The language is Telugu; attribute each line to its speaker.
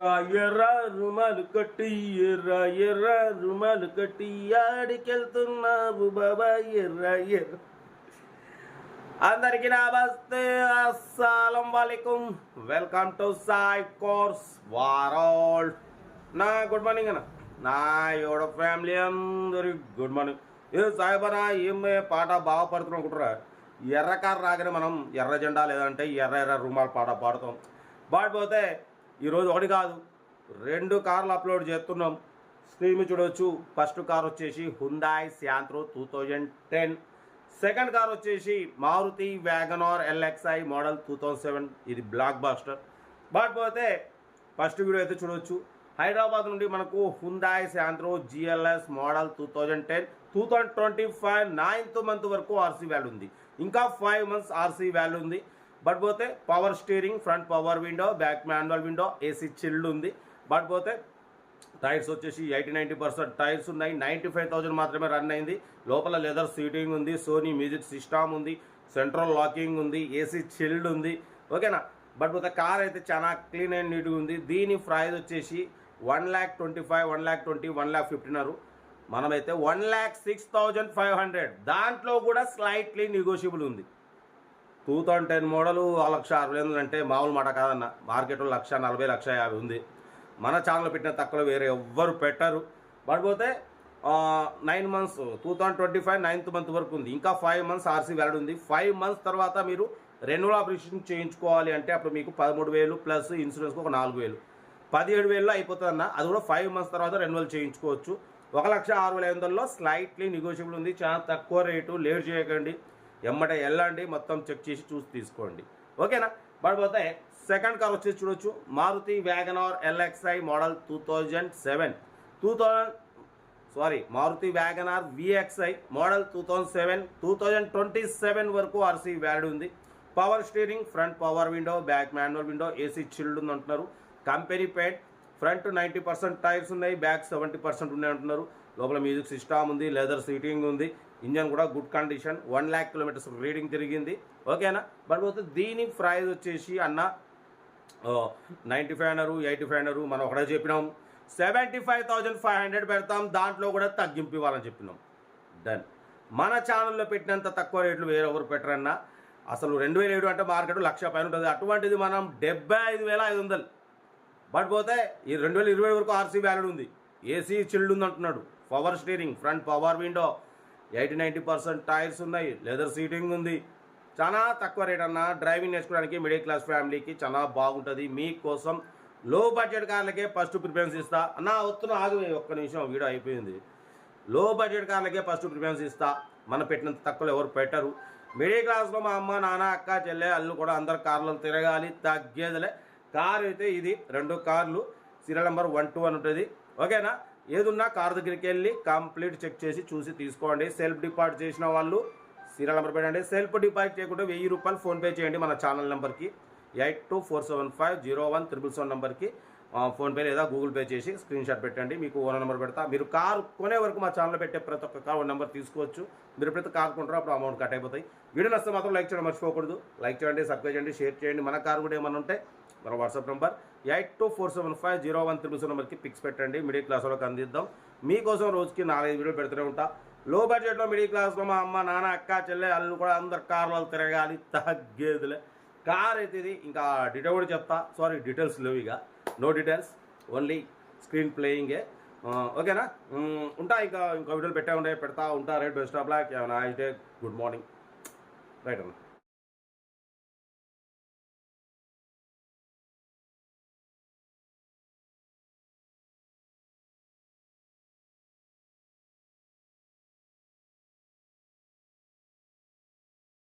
Speaker 1: ఎర్ర రుమాలు కట్టి ఎర్ర ఎర్ర రుమాలు కట్టి ఆడికెళ్తున్నావు బాబా ఎర్ర ఎర్ర. అందరికి నమస్తే అస్సలం వాలేకుం. వెల్కమ్ టు సాయి కోర్స్ వారాల్. నా గుడ్ మార్నింగ్ అన్న. నా యోడ ఫ్యామిలీ అందరికి గుడ్ మార్నింగ్. ఏ సాయిబనా ఏం పాట బాగా పడుతున్నాం అనుకుంటారా ఎర్రకారు రాగానే మనం ఎర్ర జెండా లేదంటే ఎర్ర ఎర్ర రుమాలు పాట పాడుతాం. పాడిపోతే ఈరోజు ఒకటి కాదు రెండు కార్లు అప్లోడ్ చేస్తున్నాం. స్క్రీన్ చూడవచ్చు ఫస్ట్ కార్ వచ్చేసి Hyundai Santro two thousand ten second car వచ్చేసి Maruti WagonR LXI model two thousand seven ఇది బ్లాక్ బాస్టర్ బట్ పోతే ఫస్ట్ వీడియో అయితే చూడవచ్చు హైదరాబాద్ నుండి మనకు Hyundai Santro GLS model two thousand ten two thousand twenty five ninth month వరకు ఆర్సీ వాల్యూ ఉంది. ఇంకా ఫైవ్ మంత్స్ ఆర్సీ వాల్యూ ఉంది. బట్ పోతే power steering front power window back manual window AC chilled ఉంది. బట్ పోతే టైర్స్ వచ్చేసి ఎయిటీ నైంటీ పర్సెంట్ టైర్స్ ఉన్నాయి. నైంటీ ఫైవ్ థౌజండ్ మాత్రమే రన్ అయింది. లోపల లెదర్ సీటింగ్ ఉంది. సోనీ మ్యూజిక్ సిస్టమ్ ఉంది. సెంట్రల్ లాకింగ్ ఉంది. ఏసీ చిల్డ్ ఉంది. ఓకేనా? బట్ పోతే కార్ అయితే చాలా క్లీన్ అండ్ నీట్గా ఉంది. దీని ప్రైజ్ వచ్చేసి one lakh twenty five one lakh twenty one lakh ఫిఫ్టీనరు మనమైతే one lakh six thousand five hundred. దాంట్లో కూడా స్లైట్లీ నెగోషియబుల్ ఉంది. టూ థౌజండ్ టెన్ మోడలు ఆ లక్ష అరవై ఎనిమిది అంటే మామూలు మాట కాదన్న. మార్కెట్లో లక్ష నలభై లక్ష యాభై ఉంది. మన ఛానల్ పెట్టిన తక్కువ వేరే ఎవ్వరు పెట్టరు. పడిపోతే nine months two thousand twenty five ninth month వరకు ఉంది. ఇంకా ఫైవ్ మంత్స్ ఆర్సీ వ్యాలిడ్ ఉంది. ఫైవ్ మంత్స్ తర్వాత మీరు రెన్యువల్ ఆపరేషన్ చేయించుకోవాలి అంటే అప్పుడు మీకు పదమూడు వేలు ప్లస్ ఇన్సూరెన్స్కి ఒక నాలుగు వేలు. పదిహేడు వేలలో అయిపోతుంది అన్న అది కూడా ఫైవ్ మంత్స్ తర్వాత రెన్యువల్ చేయించుకోవచ్చు. ఒక లక్ష ఆరు వేల ఐదు వందల్లో స్లైట్లీ నెగోషియబుల్ ఉంది. చాలా తక్కువ రేటు. లేట్ చేయకండి. ఎమ్మటే వెళ్ళండి మొత్తం చెక్ చేసి చూసి తీసుకోండి. ఓకేనా? పడిపోతే సెకండ్ కార్ వచ్చేసి చూడొచ్చు. Maruti WagonR LXI model two thousand seven. Two thousand sorry Maruti WagonR VXI model two thousand seven. Two thousand twenty seven వరకు ఆర్సీ వ్యాడ్ ఉంది. Power steering front power window back manual window AC chilled ఉంది అంటున్నారు company paid front ninety percent tyres ఉన్నాయి బ్యాక్ సెవెంటీ పర్సెంట్ ఉన్నాయి అంటున్నారు. లోపల మ్యూజిక్ సిస్టమ్ ఉంది లెదర్ సీటింగ్ ఉంది ఇంజన్ కూడా good condition one lakh kilometres reading తిరిగింది. ఓకేనా బట్ పోతే దీని ప్రైజ్ వచ్చేసి అన్న నైంటీ ఫైవ్ అన్నారు ఎయిటీ ఫైవ్ అన్నారు మనం ఒకటే చెప్పినాం. Seventy five thousand five hundred పెడతాం దాంట్లో కూడా తగ్గింపు ఇవ్వాలని చెప్పినాం. డన్ మన ఛానల్లో పెట్టినంత తక్కువ రేట్లు వేరే ఎవరు పెట్టరన్నా? అసలు రెండు వేల ఏడు అంటే మార్కెట్ లక్ష పైన ఉంటుంది. అటువంటిది మనం డెబ్బై ఐదు వేల ఐదు వందలు. బట్ పోతే ఈ రెండు వేల ఇరవై వరకు ఆర్సీ వ్యాలిడ్ ఉంది. ఏసీ చిల్డ్ ఉంది అంటున్నాడు. Power steering front power window. Eighty ninety percent tyres ఉన్నాయి లెదర్ సీటింగ్ ఉంది. చాలా తక్కువ రేట్ అన్న డ్రైవింగ్ నేర్చుకోవడానికి మిడిల్ క్లాస్ ఫ్యామిలీకి చాలా బాగుంటుంది. మీకోసం లో బడ్జెట్ కార్లకే ఫస్ట్ ప్రిఫరెన్స్ ఇస్తా. అన్న వస్తున్న ఆగు ఒక్క నిమిషం వీడియో అయిపోయింది. లో బడ్జెట్ కార్లకే ఫస్ట్ ప్రిఫరెన్స్ ఇస్తా. మన పెట్టినంత తక్కువ ఎవరు పెట్టరు. మిడిల్ క్లాస్లో మా అమ్మ నాన్న అక్క చెల్లె అల్లు కూడా అందరు కార్లలో తిరగాలి తగ్గేదిలే. కార్ అయితే ఇది రెండు కార్లు. సీరియల్ నెంబర్ వన్ టూ అని ఉంటుంది. ఓకేనా? ఏదున్నా కార్ దగ్గరికి వెళ్ళి కంప్లీట్ చెక్ చేసి చూసి తీసుకోండి. సెల్ఫ్ డిపాజిట్ చేసిన వాళ్ళు సీరియల్ నెంబర్ పెట్టండి. సెల్ఫ్ డిపాజిట్ చేయకుండా వెయ్యి రూపాయలు ఫోన్పే చేయండి మన ఛానల్ నెంబర్కి. Eight two four seven five zero one triple seven నెంబర్కి ఫోన్పే లేదా గూగుల్ పే చేసి స్క్రీన్ షాట్ పెట్టండి. మీకు ఓనర్ నెంబర్ పెడతా. మీరు కార్ కొనే వరకు మా ఛానల్లో పెట్టే ప్రతి ఒక్క కార్ నెంబర్ తీసుకోవచ్చు. మీరు ప్రతి కార్ కొంటారో అప్పుడు అమౌంట్ కట్ అయిపోతాయి. వీడియో నచ్చితే మాత్రం లైక్ చేయడం మర్చిపోకూడదు. లైక్ చేయండి సబ్స్క్రైబ్ చేయండి షేర్ చేయండి. మన కార్ కూడా ఏమైనా ఉంటే మన WhatsApp number eight two four seven five zero one triple seven నెంబర్కి పిక్స్ పెట్టండి. మిడిల్ క్లాస్ వాళ్ళకి అందిద్దాం. మీకోసం రోజుకి నాలుగైదు వీడియోలు పెడుతూనే ఉంటా. లో బడ్జెట్లో మిడిల్ క్లాస్లో మా అమ్మ నాన్న అక్క చెల్లె అల్లు కూడా అందరు కార్లు తిరగాలి. తగ్గేదిలే. కార్ అయితే ఇది. ఇంకా డీటెయిల్ కూడా చెప్తా. సారీ డీటెయిల్స్ లేవు ఇక. నో డీటెయిల్స్ ఓన్లీ స్క్రీన్ ప్లేయింగే ఓకేనా? ఉంటా ఇంకా. ఇంకా వీడియోలు పెట్టే ఉండే పెడతా ఉంటా. Right best of luck nice day good morning right అన్న.